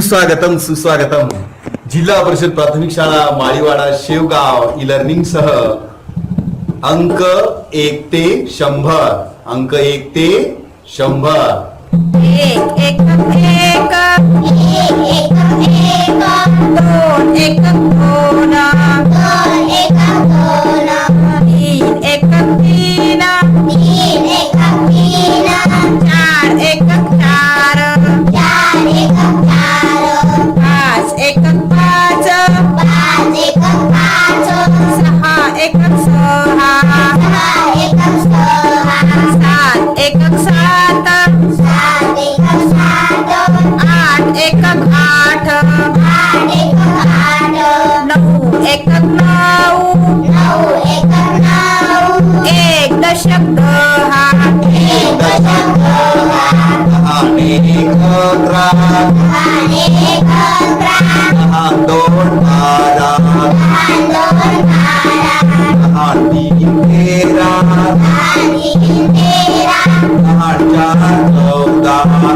सुस्वागतम सुस्वागतम. जिल्हा परिषद प्राथमिक शाळा माळीवाडा शेवगाव ई लर्निंग सह अंक एक ते शंभर. अंक एक ते शंभर. एक एक एक. पाच एक पाच सहा एक सहा सात एक सात आठ एक आठ नऊ एक नऊ एक दशक दहा आणि एक अकरा दहा दोन बारा दहा तीन तेरा दहा चार चौदा दहा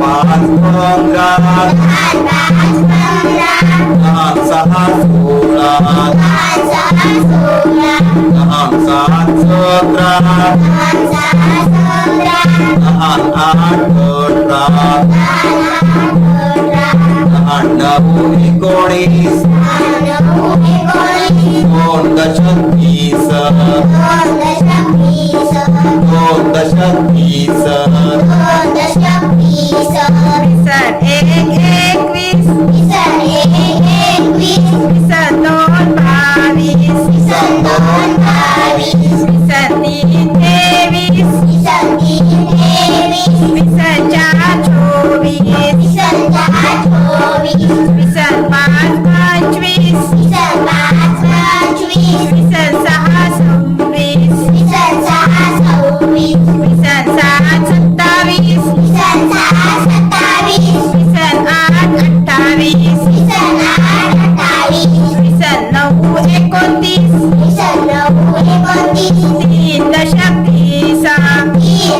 पाच पंधरा दहा Oh, the shanty, sir. Oh, the shanty, sir.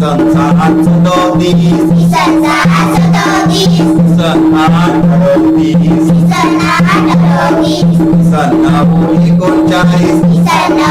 Santa Atodobis Santa Atodobis Santa Atodobis Santa Atodobis Santa Uri Goncharis Santa